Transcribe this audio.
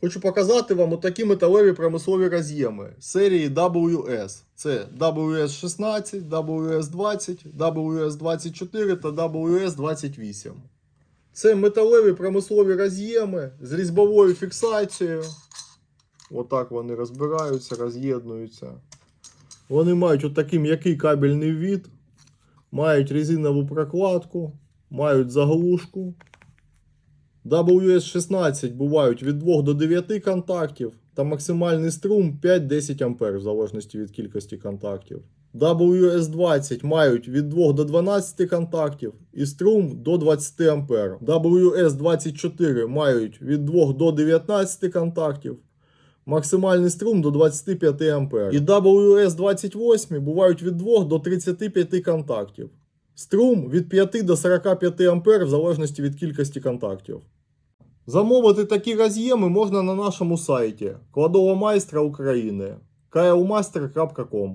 Хочу показати вам отакі металеві промислові роз'єми серії WS. Це WS16, WS20, WS24 та WS28. Це металеві промислові роз'єми з різьбовою фіксацією. Отак вони розбираються, роз'єднуються. Вони мають отакий м'який кабельний від, мають резинову прокладку, мають заглушку. WS16 бувають від 2 до 9 контактів та максимальний струм 5-10 А в залежності від кількості контактів. WS20 мають від 2 до 12 контактів і струм до 20 А. WS24 мають від 2 до 19 контактів. Максимальний струм до 25 А. І WS28 бувають від 2 до 35 контактів. Струм від 5 до 45 А в залежності від кількості контактів. Замовити такі роз'єми можна на нашому сайті Кладова майстра України klmaster.com